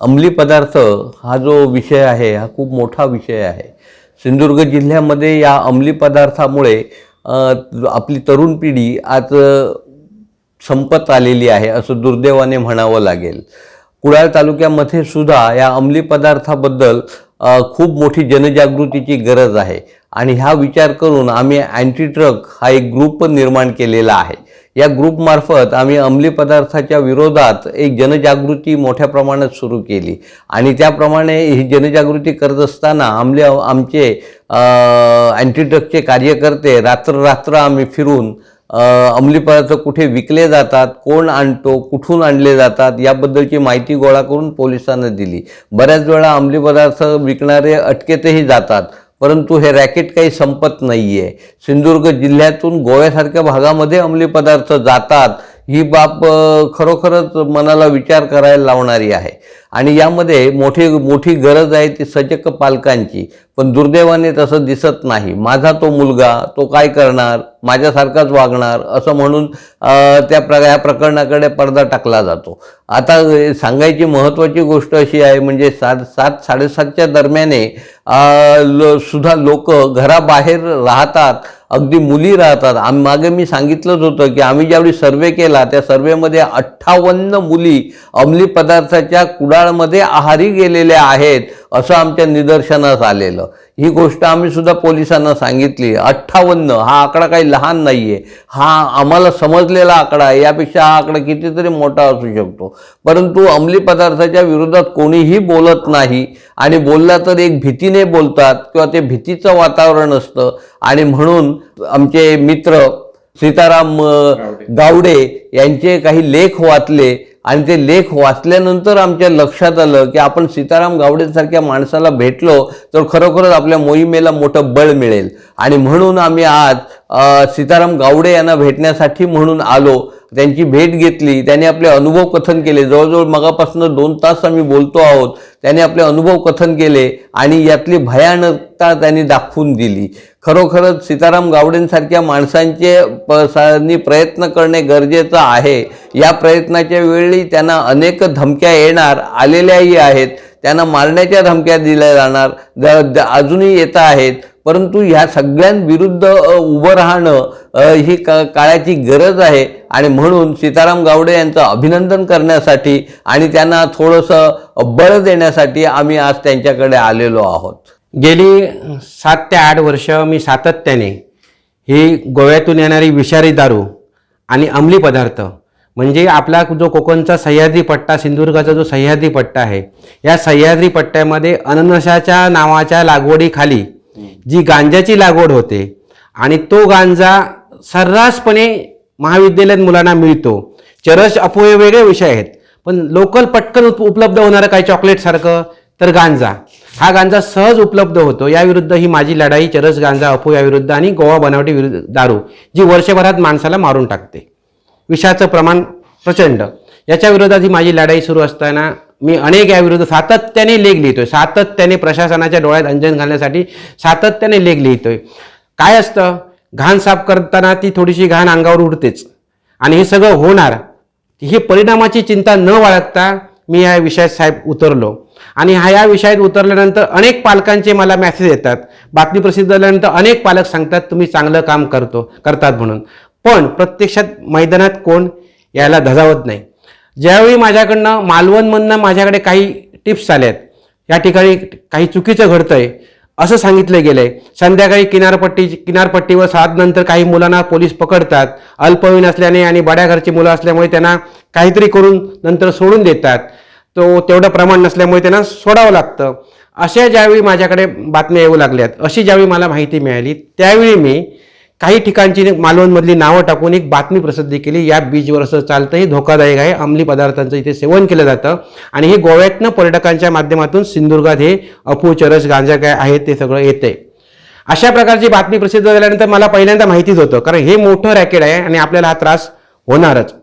अंमली पदार्थ हा जो विषय आहे हा खूप मोठा विषय आहे. सिंधुदुर्ग जिल्ह्यामध्ये या अंमली पदार्थामुळे आपली तरुण पिढी आज संपत आलेली आहे असं दुर्दैवाने म्हणावं लागेल. कुडाळ तालुक्यामध्ये सुद्धा या अंमली पदार्थाबद्दल खूप मोठी जनजागृतीची गरज आहे. आणि हा विचार करून आम्ही अँटी ट्रक हा एक ग्रुप निर्माण केलेला आहे. या ग्रुपमार्फत आम्ही अंमली पदार्थाच्या विरोधात एक जनजागृती मोठ्या प्रमाणात सुरू केली. आणि त्याप्रमाणे ही जनजागृती करत असताना आमले आमचे अँटी ट्रकचे कार्यकर्ते रात्र रात्र आम्ही फिरून अंमली पदार्थ कुठे विकले जातात कोण आणतो कुठून आणले जातात याबद्दलची माहिती गोळा करून पोलिसांना दिली. बऱ्याच वेळा अंमली पदार्थ विकणारे अटकेतही जातात. परंतु हे रॅकेट काही संपत नाही आहे सिंधुदुर्ग जिल्ह्यातून गोव्यासारख्या भागामध्ये अंमली पदार्थ जातात. ही बाब खरोखरच मनाला विचार करायला लावणारी आहे. आणि यामध्ये मोठी मोठी गरज आहे ती सजग पालकांची. पण दुर्दैवाने तसं दिसत नाही. माझा तो मुलगा तो काय करणार? माझ्यासारखाच वागणार? असं म्हणून त्या प्र या प्रकरणाकडे पडदा टाकला जातो. आता सांगायची महत्त्वाची गोष्ट अशी आहे म्हणजे सात सात साडेसातच्या दरम्याने लो सुद्धा लोक घराबाहेर राहतात अगदी मुली राहतात. आम मागे मी सांगितलंच होतं की आम्ही ज्यावेळी सर्वे केला त्या सर्वेमध्ये अठ्ठावन्न मुली अंमली पदार्थाच्या कुडाळमध्ये आहारी गेलेल्या आहेत असं आमच्या निदर्शनास आलेलं. ही गोष्ट आम्ही सुद्धा पोलिसांना सांगितली. अठ्ठावन्न हा आकडा काही लहान नाही आहे हा आम्हाला समजलेला आकडा आहे. यापेक्षा हा आकडा कितीतरी मोठा असू शकतो. परंतु अंमली पदार्थाच्या विरोधात कोणीही बोलत नाही आणि बोलला तर एक भीतीने बोलतात किंवा ते भीतीचं वातावरण असतं. आणि म्हणून आमचे मित्र सीताराम गावडे यांचे काही लेख वाचले. आणि ते लेख वाचल्यानंतर आमच्या लक्षात आलं की आपण सीताराम गावडेसारख्या माणसाला भेटलो तर खरोखरच आपल्या मोहिमेला मोठं बळ मिळेल. आणि म्हणून आम्ही आज सीताराम गावडे यांना भेटण्यासाठी म्हणून आलो. त्यांची भेट घेतली त्याने आपले अनुभव कथन केले. जवळजवळ मगापासून दोन तास आम्ही बोलतो आहोत. त्याने आपले अनुभव कथन केले आणि यातली भयानकता त्यांनी दाखवून दिली. खरोखरच सीताराम गावडेंसारख्या माणसांचे प सानी प्रयत्न करणे गरजेचं आहे. या प्रयत्नाच्या वेळी त्यांना अनेक धमक्या येणार आलेल्याही आहेत. त्यांना मारण्याच्या धमक्या दिल्या जाणार अजूनही येत आहेत. परंतु ह्या सगळ्यांविरुद्ध उभं राहणं ही का काळाची गरज आहे. आणि म्हणून सीताराम गावडे यांचं अभिनंदन करण्यासाठी आणि त्यांना थोडंसं बळ देण्यासाठी आम्ही आज त्यांच्याकडे आलेलो आहोत. गेली सात ते आठ वर्ष मी सातत्याने ही गोव्यातून येणारी विषारी दारू आणि अंमली पदार्थ म्हणजे आपला जो कोकणचा सह्याद्री पट्टा सिंधुदुर्गाचा जो सह्याद्री पट्टा आहे या सह्याद्री पट्ट्यामध्ये अननसाच्या नावाच्या लागवडीखाली जी गांजाची लागवड होते आणि तो गांजा सर्रासपणे महाविद्यालयात मुलांना मिळतो. चरस अपोहे वेगळे विषय आहेत. पण लोकल पटकन उप- उपलब्ध होणारं काही चॉकलेटसारखं तर गांजा. हा गांजा सहज उपलब्ध होतो. याविरुद्ध ही माझी लढाई चरस गांजा अफू याविरुद्ध आणि गोवा बनावटी विरुद्ध दारू जी वर्षभरात माणसाला मारून टाकते. विषाचं प्रमाण प्रचंड. याच्या विरोधात ही माझी लढाई सुरू असताना मी अनेक याविरुद्ध सातत्याने लेख लिहितोय. सातत्याने प्रशासनाच्या डोळ्यात अंजन घालण्यासाठी सातत्याने लेख लिहितोय. काय असतं? घाण साफ करताना ती थोडीशी घाण अंगावर उडतेच. आणि हे सगळं होणार ही परिणामाची चिंता न बाळगता मी या विषयात साहेब उतरलो. आणि हा या विषयात उतरल्यानंतर अनेक पालकांचे मला मेसेज येतात. बातमी प्रसिद्ध झाल्यानंतर अनेक पालक सांगतात तुम्ही चांगलं काम करतो करतात म्हणून. पण प्रत्यक्षात मैदानात कोण? यायला धजावत नाही. ज्यावेळी माझ्याकडनं मालवणमधनं माझ्याकडे काही टिप्स आल्यात या ठिकाणी काही चुकीचं घडतंय असं सांगितलं गेलंय. संध्याकाळी किनारपट्टी किनारपट्टीवर सात नंतर काही मुलांना पोलीस पकडतात. अल्पवयीन असल्याने आणि बड्या घरची मुलं असल्यामुळे त्यांना काहीतरी करून नंतर सोडून देतात. तो तेवढं प्रमाण नसल्यामुळे त्यांना सोडावं लागतं. अशा ज्यावेळी माझ्याकडे बातम्या येऊ लागल्यात अशी ज्यावेळी मला माहिती मिळाली त्यावेळी मी काही ठिकाणची मालवणमधली नावं टाकून एक बातमी प्रसिद्ध केली. या बीचवर असं चालतं हे धोकादायक आहे. अंमली पदार्थांचं इथे सेवन केलं जातं. आणि हे गोव्यातनं पर्यटकांच्या माध्यमातून सिंधुदुर्गात हे अफू चरस गांजा काय आहे ते सगळं येते अशा प्रकारची बातमी प्रसिद्ध झाल्यानंतर मला पहिल्यांदा माहितीच होतं कारण हे मोठं रॅकेट आहे आणि आपल्याला हा त्रास होणारच.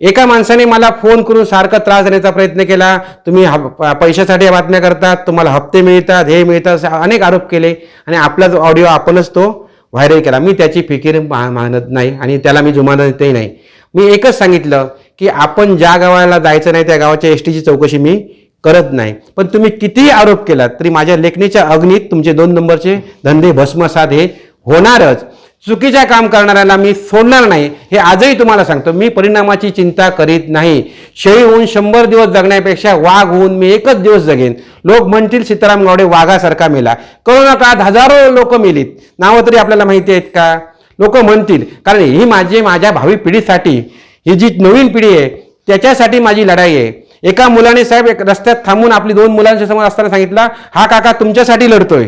एका माणसाने मला फोन करून सारखा त्रास देण्याचा प्रयत्न केला. तुम्ही ह- पैशासाठी बातम्या करतात तुम्हाला हप्ते मिळतात हे मिळतात असे अनेक आरोप केले. आणि आपला जो ऑडिओ आपणच तो व्हायरल केला. मी त्याची फिकीर मा- मानत नाही आणि त्याला मी जुमानतही नाही. मी एकच सांगितलं की आपण ज्या गावाला जायचं नाही त्या गावाच्या एस टीची चौकशी मी करत नाही. पण तुम्ही कितीही आरोप केलात तरी माझ्या लेखणीच्या अग्नीत तुमचे दोन नंबरचे धंदे भस्मसाद हे होणारच. चुकीच्या काम करणाऱ्याला मी सोडणार नाही हे आजही तुम्हाला सांगतो. मी परिणामाची चिंता करीत नाही. शेळी होऊन शंभर दिवस जगण्यापेक्षा वाघ होऊन मी एकच दिवस जगेन. लोक म्हणतील सीताराम गावडे वाघासारखा मेला. करोना काळात हजारो लोक मेलीत. नावं तरी आपल्याला माहिती आहेत का? लोक म्हणतील कारण ही माझी माझ्या भावी पिढीसाठी ही जी नवीन पिढी आहे त्याच्यासाठी माझी लढाई आहे. एका मुलाने साहेब एक रस्त्यात थांबून आपली दोन मुलांच्या समोर असताना सांगितलं हा काका तुमच्यासाठी लढतोय.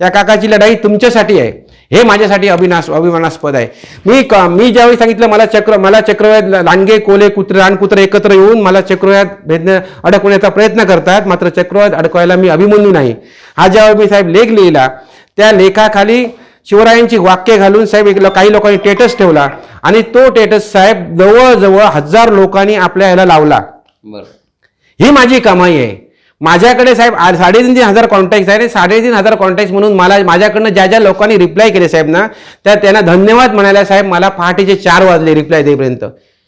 या काकाची लढाई तुमच्यासाठी आहे. हे माझ्यासाठी अभिनाश अभिमानास्पद आहे. मी क मी ज्यावेळी सांगितलं मला चक्र मला चक्रव्यात लांडगे कोले कुत्रे रानकुत्रे एकत्र येऊन मला चक्रव्यात भेदण्या अडकवण्याचा प्रयत्न करतात मात्र चक्रव्यात अडकवायला मी अभिमन्यू नाही. हा ज्यावेळी मी साहेब लेख लिहिला त्या लेखाखाली शिवरायांची वाक्य घालून साहेब एक काही लोकांनी टेटस ठेवला आणि तो टेटस साहेब जवळजवळ हजार लोकांनी आपल्या ह्याला लावला. बरं. ही माझी कमाई आहे. माझ्याकडे साहेब साडेतीन तीन हजार कॉन्टॅक्ट आहे साडेतीन हजार कॉन्टॅक्ट म्हणून मला माझ्याकडनं ज्या ज्या लोकांनी रिप्लाय केले साहेब ना त्या त्यांना धन्यवाद म्हणायला साहेब मला पहाटेचे चार वाजले रिप्लाय देईपर्यंत.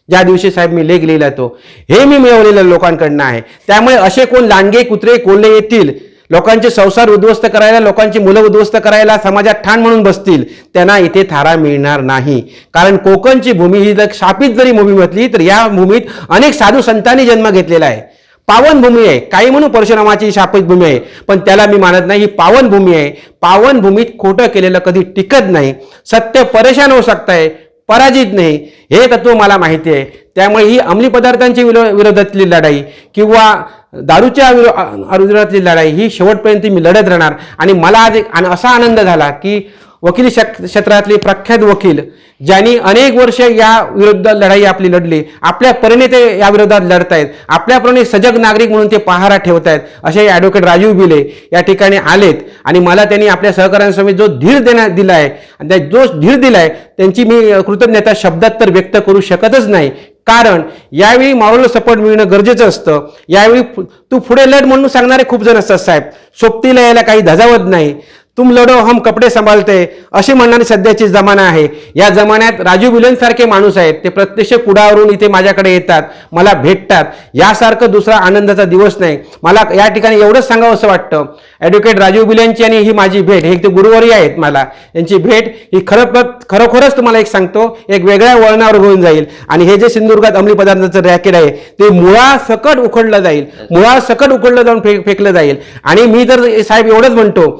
ज्या दिवशी साहेब मी लेख लिहिला तो. हे मी मिळवलेल्या लोकांकडनं आहे. त्यामुळे असे कोण लांडगे कुत्रे कोल्हे येतील? लोकांचे संसार उद्ध्वस्त करायला लोकांची मुलं उद्ध्वस्त करायला समाजात ठाण म्हणून बसतील? त्यांना इथे थारा मिळणार नाही. कारण कोकणची भूमी ही जर शापित जरी भूमी म्हटली तर या भूमीत अनेक साधू संतांनी जन्म घेतलेला आहे. पावन भूमी आहे. काही म्हणून परशुरामाची शापित भूमी आहे पण त्याला मी मानत नाही. ही पावन भूमी आहे. पावन भूमीत खोटं केलेलं कधी टिकत नाही. सत्य परेशान होऊ शकतंय पराजित नाही. हे तत्व मला माहिती आहे. त्यामुळे ही अंमली पदार्थांची विरो- विरोधातली लढाई किंवा दारूच्या विरो- विरोधातली लढाई ही शेवटपर्यंत मी लढत राहणार. आणि मला आज एक आन- असा आनंद झाला की वकिली क्षेत्रातले प्रख्यात वकील ज्यांनी अनेक वर्ष या विरुद्ध लढाई आपली लढली आपल्या परीने ते या विरोधात लढतायत आपल्याप्रमाणे सजग नागरिक म्हणून ते पहारा ठेवतायत असे ॲडव्होकेट राजीव बिले या ठिकाणी आलेत. आणि मला त्यांनी आपल्या सहकाऱ्यांसमोर जो धीर देण्यात दिला आहे आणि जो धीर दिलाय त्यांची मी कृतज्ञता शब्दात तर व्यक्त करू शकतच नाही. कारण यावेळी मॉरल सपोर्ट मिळणं गरजेचं असतं. यावेळी तू पुढे लढ म्हणून सांगणारे खूप जण असतात साहेब. सोबतीला यायला काही धजावत नाही. तुम लढो हम कपडे सांभाळते अशी म्हणणारी सध्याची जमाना आहे. या जमान्यात राजू विलन सारखे माणूस आहेत ते प्रत्यक्ष कुडावरून इथे माझ्याकडे येतात मला भेटतात. यासारखं दुसरा आनंदाचा दिवस नाही. मला या ठिकाणी एवढंच सांगावं असं वाटतं. ॲडव्होकेट राजीव बिल्यांची आणि ही माझी भेट हे ते गुरुवारी आहेत मला. यांची भेट ही खरं खरोखरच तुम्हाला एक सांगतो एक वेगळ्या वळणावर घेऊन जाईल. आणि हे जे सिंधुदुर्गात अंमली पदार्थाचं रॅकेट आहे ते मुळासकट उखडलं जाईल. मुळासकट उखडलं जाऊन फेक फेकलं जाईल. आणि मी तर साहेब एवढंच म्हणतो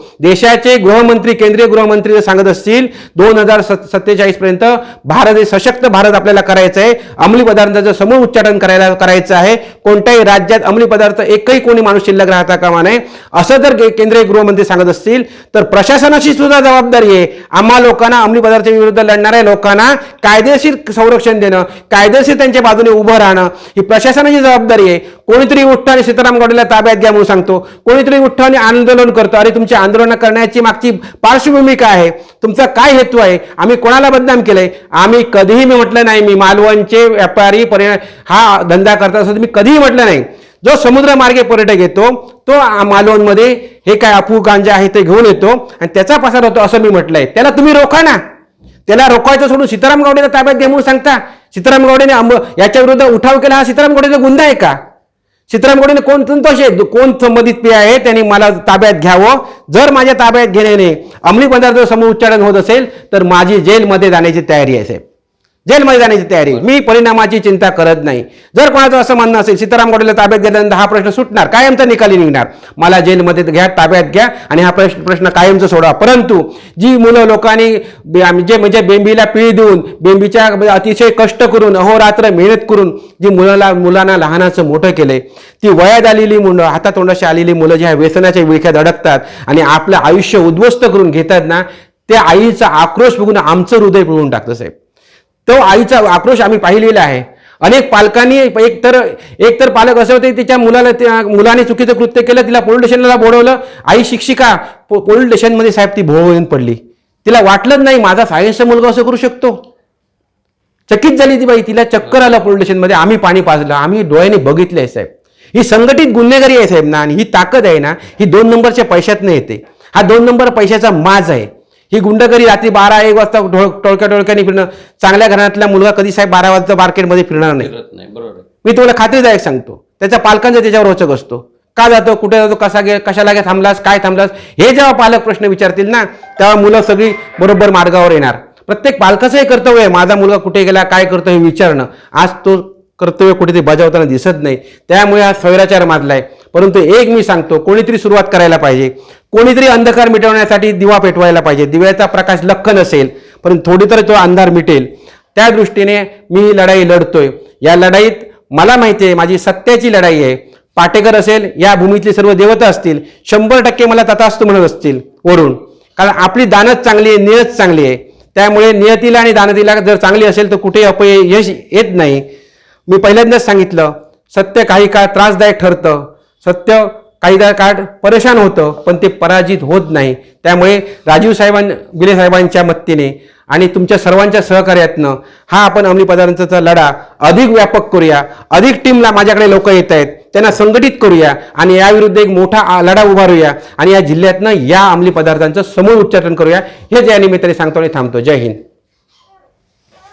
राज्याचे गृहमंत्री केंद्रीय गृहमंत्री जर सांगत असतील दोन हजार सत्तेचाळीस पर्यंत भारत हे सशक्त भारत आपल्याला करायचं आहे. अंमली पदार्थांचं समूळ उच्चाटन करायला करायचं आहे कोणत्याही राज्यात अंमली पदार्थ एकही कोणी माणूस शिल्लक राहता कामा नये. असं जर केंद्रीय गृहमंत्री सांगत असतील तर प्रशासनाची सुद्धा जबाबदारी आहे. आम्हा लोकांना अंमली पदार्थ विरुद्ध लढणाऱ्या लोकांना कायदेशीर संरक्षण देणं कायदेशीर त्यांच्या बाजूने उभं राहणं ही प्रशासनाची जबाबदारी आहे. कोणीतरी उठ्ठा आणि सीताराम गौडेला ताब्यात घ्या म्हणून सांगतो. कोणीतरी उठ्ठा आणि आंदोलन करतो. अरे तुमची आंदोलन करण्याची मागची पार्श्वभूमी काय आहे? तुमचा काय हेतू आहे? आम्ही कोणाला बदनाम केलंय? आम्ही कधीही मी म्हटलं नाही मी मालवणचे व्यापारी पर्य हा धंदा करता असं मी कधीही म्हटलं नाही. जो समुद्र मार्गे पर्यटक येतो तो मालवणमध्ये हे काय अफू गांजा आहे ते घेऊन येतो आणि त्याचा पसार होतो असं मी म्हटलंय. त्याला तुम्ही रोखा ना. त्याला रोखायचं सोडून सीताराम गावडेला ताब्यात घ्या म्हणून सांगता. सीताराम गावडेने अंब याच्या विरुद्ध उठाव केला. हा सीताराम गावडेचा गुन्हा आहे का? सीतारामगडीने कोण संतोष आहे? कोण संबंधित पे आहे? त्यांनी मला ताब्यात घ्यावं. जर माझ्या ताब्यात घेण्याने अंमली पदार्थ समूह उच्चारण होत असेल तर माझी जेलमध्ये जाण्याची तयारी आहे साहेब. जेलमध्ये जाण्याची तयारी. मी परिणामाची चिंता करत नाही. जर कोणाचं असं म्हणणं असेल सीताराम गोडेला ताब्यात घेतल्यानंतर हा प्रश्न सुटणार कायमचा निकाली निघणार. मला जेलमध्ये घ्या ताब्यात घ्या आणि हा प्रश्न प्रश्न कायमचा सोडवा. परंतु जी मुलं लोकांनी जे म्हणजे बेंबीला पिळी देऊन बेंबीच्या अतिशय कष्ट करून अहोरात्र मेहनत करून जी मुलाला मुलांना लहानाचं मोठं केलंय ती वयात आलेली मुलं हातातोंडाशी आलेली मुलं ज्या व्यसनाच्या विळख्यात अडकतात आणि आपलं आयुष्य उद्ध्वस्त करून घेतात ना त्या आईचा आक्रोश बघून आमचं हृदय पिळून टाकतं साहेब. तो आईचा आक्रोश आम्ही पाहिलेला आहे. अनेक पालकांनी एक तर एक तर पालक असे होते तिच्या मुलाला त्या मुलाने चुकीचं कृत्य केलं तिला पोलीस स्टेशनला बोलवलं. आई शिक्षिका पो- पोलीस स्टेशनमध्ये साहेब ती भोवून पडली. तिला वाटलंच नाही माझा सायन्सचा मुलगा असं करू शकतो. चकित झाली ती बाई तिला चक्कर आलं पोलीस स्टेशनमध्ये आम्ही पाणी पाजलं आम्ही डोळ्याने बघितलं आहे साहेब. ही संघटित गुन्हेगारी आहे साहेब ना आणि ही ताकद आहे ना ही दोन नंबरच्या पैशातनं येते. हा दोन नंबर पैशाचा माज आहे. ही गुंडगिरी रात्री बारा एक वाजता ढोळ टोळक्या टोळक्याने फिरणं. चांगल्या घरातला मुलगा कधी साहेब बारा वाजता मार्केटमध्ये फिरणार नाही. बरोबर. आहे मी तुम्हाला खात्रीदायक सांगतो. त्याच्या पालकांचा त्याच्यावर रोचक असतो. का जातो कुठे जातो कसा गे कशाला गे थांबलास काय थांबलास हे जेव्हा पालक प्रश्न विचारतील ना तेव्हा मुलं सगळी बरोबर मार्गावर येणार. प्रत्येक पालकाचं हे कर्तव्य आहे माझा मुलगा कुठे गेला काय करतो हे विचारणं. आज तो कर्तव्य कुठेतरी बजावताना दिसत नाही. त्यामुळे हा स्वैराचार माजलाय. परंतु एक मी सांगतो कोणीतरी सुरुवात करायला पाहिजे. कोणीतरी अंधकार मिटवण्यासाठी दिवा पेटवायला पाहिजे. दिव्याचा प्रकाश लख्ख नसेल परंतु थोडी तर तो अंधार मिटेल. त्या दृष्टीने मी लढाई लढतोय. या लढाईत मला माहिती आहे माझी सत्याची लढाई आहे. पाटेकर असेल या भूमीतले सर्व देवता असतील. शंभर टक्के मला तथास्तु म्हणत असतील वरून कारण आपली दानच चांगली आहे नियत चांगली आहे. त्यामुळे नियतीला आणि दानतीला जर चांगली असेल तर कुठे अपय यश येत नाही. मी पहिल्यांदाच सांगितलं सत्य काही काळ त्रासदायक ठरतं. सत्य काही काळ परेशान होतं पण ते पराजित होत नाही. त्यामुळे राजीव साहेबां बिले साहेबांच्या मत्तीने आणि तुमच्या सर्वांच्या सहकार्यातनं हा आपण अंमली पदार्थांचा लढा अधिक व्यापक करूया. अधिक टीमला माझ्याकडे लोक येत आहेत त्यांना संघटित करूया आणि याविरुद्ध एक मोठा लढा उभारूया आणि या जिल्ह्यातनं या अंमली पदार्थांचं समूळ उच्चाटन करूया. हेच या निमित्ताने सांगतो आणि थांबतो. जय हिंद.